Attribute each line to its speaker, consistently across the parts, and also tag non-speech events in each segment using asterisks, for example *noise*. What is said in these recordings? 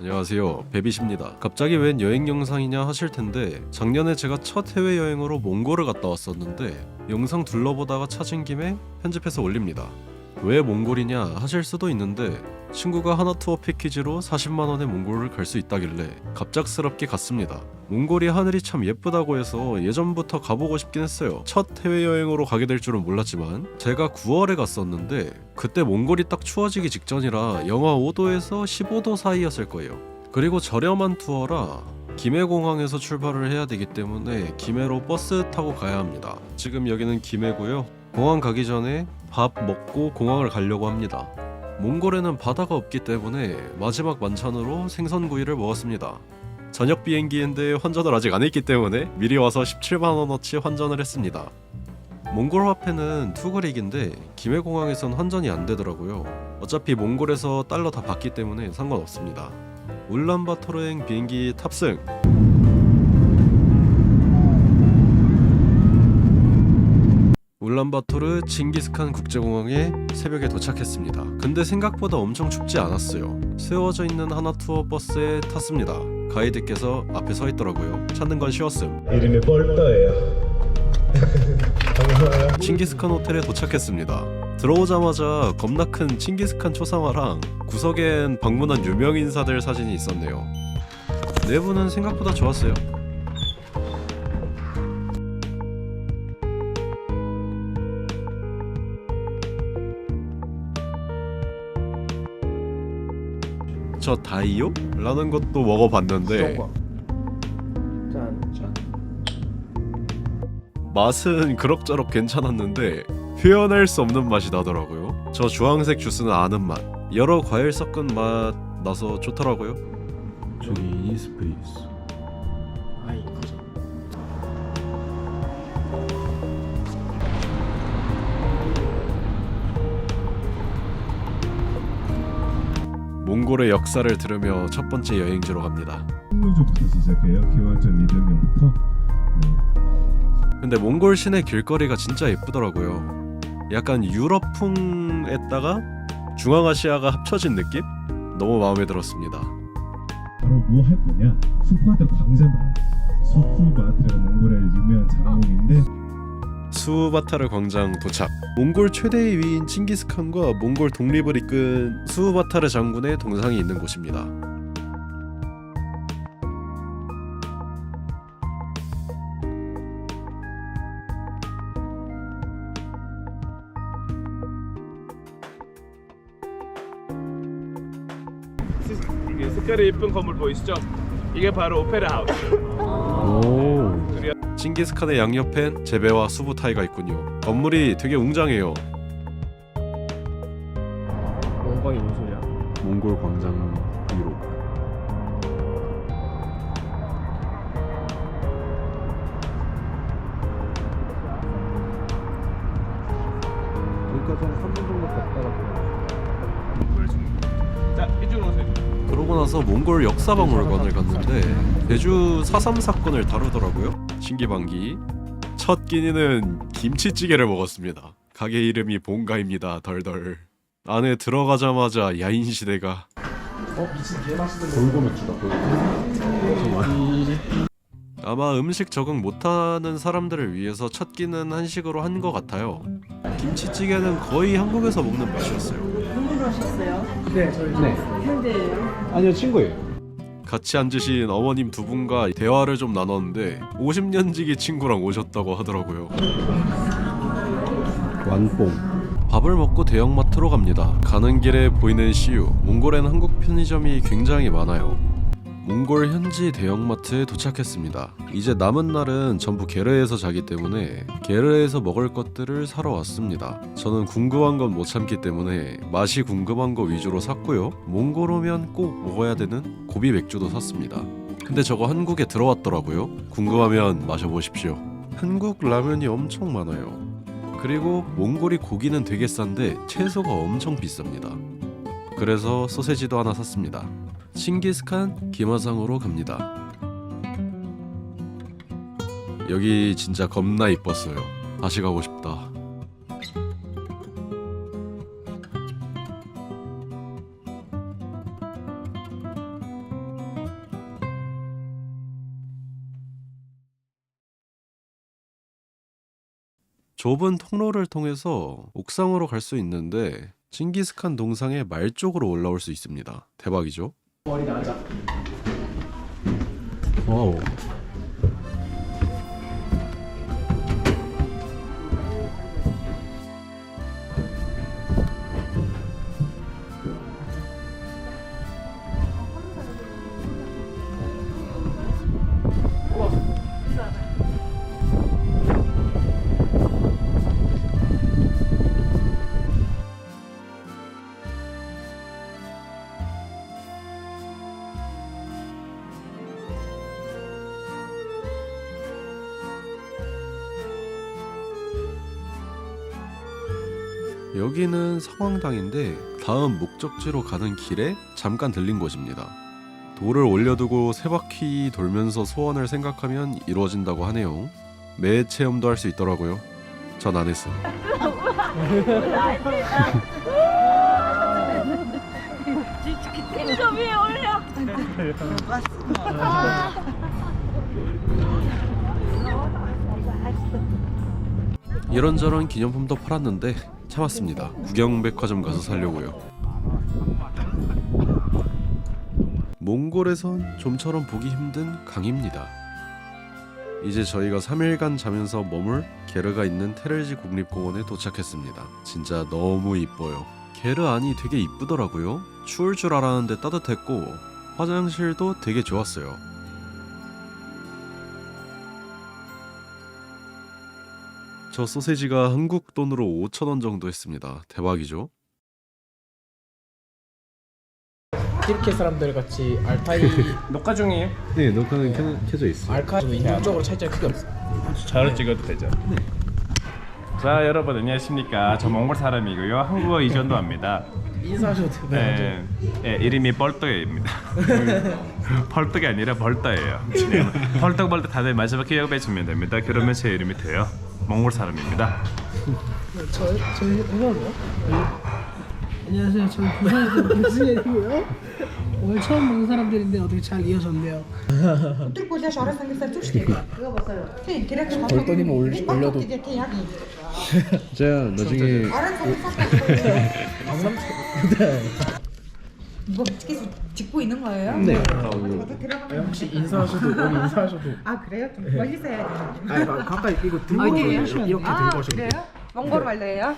Speaker 1: 안녕하세요. 베비십니다. 갑자기 웬 여행 영상이냐 하실 텐데 작년에 제가 첫 해외여행으로 몽골을 갔다 왔었는데 영상 둘러보다가 찾은 김에 편집해서 올립니다. 왜 몽골이냐 하실 수도 있는데 친구가 하나 투어 패키지로 40만원에 몽골을 갈 수 있다길래 갑작스럽게 갔습니다 몽골이 하늘이 참 예쁘다고 해서 예전부터 가보고 싶긴 했어요. 첫 해외여행으로 가게 될 줄은 몰랐지만 제가 9월에 갔었는데 그때 몽골이 딱 추워지기 직전이라 영하 5도에서 15도 사이였을 거예요. 그리고 저렴한 투어라 김해공항에서 출발을 해야 되기 때문에 김해로 버스 타고 가야 합니다. 지금 여기는 김해고요. 공항 가기 전에 밥 먹고 공항을 가려고 합니다. 몽골에는 바다가 없기 때문에 마지막 만찬으로 생선구이를 먹었습니다 저녁 비행기인데 환전을 아직 안 했기 때문에 미리 와서 17만 원어치 환전을 했습니다. 몽골 화폐는 투그릭인데 김해공항에선 환전이 안 되더라고요. 어차피 몽골에서 달러 다 받기 때문에 상관없습니다. 울란바토르행 비행기 탑승. 울란바토르 징기스칸 국제공항에 새벽에 도착했습니다. 근데 생각보다 엄청 춥지 않았어요. 세워져 있는 하나 투어 버스에 탔습니다. 가이드께서 앞에 서 있더라고요. 찾는 건 쉬웠음.
Speaker 2: 이름이 뻘떠예요. *laughs*
Speaker 1: 칭기스칸 호텔에 도착했습니다. 들어오자마자 겁나 큰 칭기스칸 초상화랑 구석엔 방문한 유명 인사들 사진이 있었네요. 내부는 생각보다 좋았어요. 저 다이오? 라는 것도 먹어봤는데
Speaker 3: 짠. 짠.
Speaker 1: 맛은 그럭저럭 괜찮았는데 표현할 수 없는 맛이 나더라고요. 저 주황색 주스는 아는 맛. 여러 과일 섞은 맛 나서 좋더라고요. 저기 이니스페이스.
Speaker 3: 아이 가자.
Speaker 1: 몽골의 역사를 들으며 첫 번째 여행지로 갑니다.
Speaker 2: 승무조부터 시작해요. 기원전 200년부터. 네.
Speaker 1: 근데 몽골 시내 길거리가 진짜 예쁘더라고요. 약간 유럽풍에다가 중앙아시아가 합쳐진 느낌? 너무 마음에 들었습니다.
Speaker 2: 바로 뭐 할 거냐? 수프마트 광장. 수프마트가 몽골의 유명한 장목인데
Speaker 1: 수바타르 광장 도착. 몽골 최대의 위인 칭기스칸과 몽골 독립을 이끈 수바타르 장군의 동상이 있는 곳입니다.
Speaker 4: 이게 색깔이 예쁜 건물 보이시죠? 이게 바로 오페라 하우스.
Speaker 1: 오. 칭기스칸의 양옆엔 제베와 수부타이가 있군요. 건물이 되게 웅장해요.
Speaker 3: 원광이 뭔 소리야?
Speaker 1: 몽골 광장 위로.
Speaker 3: 여기까지 한 3분 정도 걷다가
Speaker 4: 자, 이쪽으로 오세요.
Speaker 1: 그러고 나서 몽골 역사박물관을 갔는데 제주 4.3 사건을 다루더라고요. 신기방기. 첫 끼니는 김치찌개를 먹었습니다. 가게 이름이 본가입니다. 덜덜. 안에 들어가자마자 야인 시대가
Speaker 3: 골고 맥주다 골고.
Speaker 1: 아마 음식 적응 못하는 사람들을 위해서 첫 끼는 한식으로 한 것 같아요. 김치찌개는 거의 한국에서 먹는 맛이었어요.
Speaker 5: 공부를 하셨어요?
Speaker 3: 네 저희 네.
Speaker 5: 현대예요?
Speaker 3: 아니요 친구예요.
Speaker 1: 같이 앉으신 어머님 두 분과 대화를 좀 나눴는데 50년지기 친구랑 오셨다고 하더라고요.
Speaker 3: 완뽕.
Speaker 1: 밥을 먹고 대형마트로 갑니다. 가는 길에 보이는 CU, 몽골엔 한국 편의점이 굉장히 많아요. 몽골 현지 대형마트에 도착했습니다. 이제 남은 날은 전부 게르에서 자기 때문에 게르에서 먹을 것들을 사러 왔습니다. 저는 궁금한 건 못 참기 때문에 맛이 궁금한 거 위주로 샀고요. 몽골 오면 꼭 먹어야 되는 고비 맥주도 샀습니다. 근데 저거 한국에 들어왔더라고요. 궁금하면 마셔보십시오. 한국 라면이 엄청 많아요. 그리고 몽골이 고기는 되게 싼데 채소가 엄청 비쌉니다. 그래서 소세지도 하나 샀습니다. 칭기스칸 기마상으로 갑니다. 여기 진짜 겁나 이뻤어요. 다시 가고 싶다. 좁은 통로를 통해서 옥상으로 갈 수 있는데 칭기스칸 동상의 말 쪽으로 올라올 수 있습니다. 대박이죠?
Speaker 3: 머리 나자.
Speaker 1: 와우. 여기는 성황당인데 다음 목적지로 가는 길에 잠깐 들린 곳입니다. 돌을 올려두고 세 바퀴 돌면서 소원을 생각하면 이루어진다고 하네요. 매 체험도 할 수 있더라고요. 전 안 했어요.
Speaker 5: 이거 위에 올려.
Speaker 1: 이런저런 기념품도 팔았는데 참았습니다. 구경백화점 가서 살려고요. 몽골에선 좀처럼 보기 힘든 강입니다. 이제 저희가 3일간 자면서 머물 게르가 있는 테르지 국립공원에 도착했습니다. 진짜 너무 이뻐요. 게르 안이 되게 이쁘더라고요. 추울 줄 알았는데 따뜻했고 화장실도 되게 좋았어요. 저 소세지가 한국 돈으로 5,000원 정도 했습니다. 대박이죠?
Speaker 3: 이렇게 사람들 같이 알파이 *laughs*
Speaker 4: 녹화 중이에요?
Speaker 1: 네, 녹화는 켜 져 있어.
Speaker 3: 알카 인종적으로 차이점이 크게 없어.
Speaker 4: 저를 찍어도 되죠? 네. 자 여러분 안녕하십니까 저 몽골 사람이고요 한국어 이전도 합니다 *laughs*
Speaker 3: 인사하셔도 돼요.
Speaker 4: 네, 네, 이름이 벌떡입니다 *laughs* 벌떡이 아니라 벌떡이에요 네, 벌떡벌떡 다들 마지막 기억해 주면 됩니다 그러면 제 이름이 돼요 몽골 사람입니다
Speaker 6: 저, 저 해봐도 돼요? 안녕하세요. 저는 부산에서 김승현이고요. 오늘 처음 보는 사람들인데 어떻게 잘 이어졌네요.
Speaker 7: Tylko też oraz na serduszkiem. Ty, dyrektor.
Speaker 3: 벌떡이면 올- 올려도-
Speaker 7: Ty, jak *laughs*
Speaker 1: 제가 나중에
Speaker 7: Oraz *laughs*
Speaker 3: 강남
Speaker 7: 이거 계속 찍고 있는 거예요?
Speaker 3: 네.
Speaker 7: 들어가면
Speaker 3: 혹시 인사하셔도 여기 인사하셔도
Speaker 7: 아 그래요? 좀 멀리서 해야 되는데.
Speaker 3: 아니 가- 가까이 이거 들고
Speaker 7: 어디예요?
Speaker 3: 돼요. 이렇게
Speaker 7: 아
Speaker 3: 들고 오셔도 돼요.
Speaker 7: 그래요? 몽골 말로예요?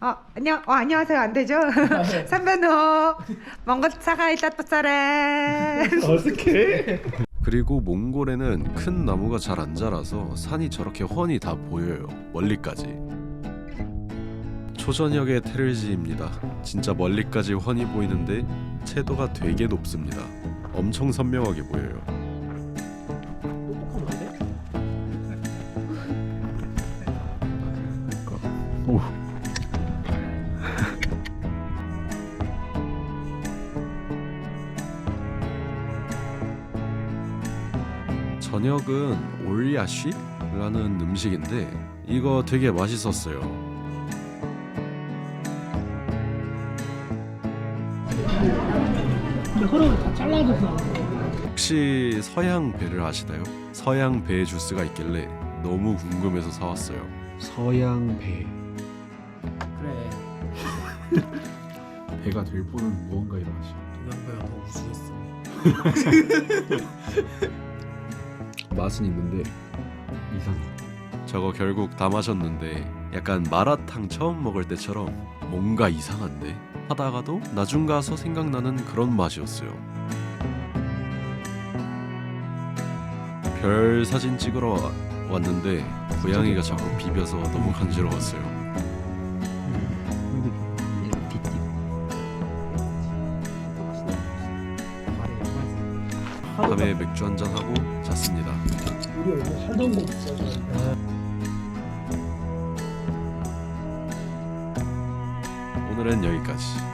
Speaker 7: 어 안녕 어 안녕하세요 안 되죠? *laughs* 선배노 몽골 사가 일단 또 사래.
Speaker 1: 그리고 몽골에는 큰 나무가 잘 안 자라서 산이 저렇게 훤히 다 보여요. 멀리까지. 초저녁의 테르지입니다. 진짜 멀리까지 훤히 보이는데 채도가 되게 높습니다. 엄청 선명하게 보여요. 오. *laughs* 저녁은 올야쉬라는 음식인데 이거 되게 맛있었어요.
Speaker 6: 허락을 다 잘라줘서
Speaker 1: 혹시 서양 배를 아시나요? 서양 배 주스가 있길래 너무 궁금해서 사왔어요. 서양 배.
Speaker 3: 그래. *laughs*
Speaker 1: 배가 될 뻔한 무언가 일어나시.
Speaker 3: 동양배가 더 우수했어.
Speaker 1: 맛은 있는데 이상해. 저거 결국 다 마셨는데 약간 마라탕 처음 먹을 때처럼 뭔가 이상한데 하다가도 나중 가서 생각나는 그런 맛이었어요. 별 사진 찍으러 와- 왔는데 고양이가 자꾸 비벼서 너무 간지러웠어요. 밤에 맥주 한잔 하고 잤습니다.
Speaker 6: 우리 하던 거 있어.
Speaker 1: 오늘은 여기까지.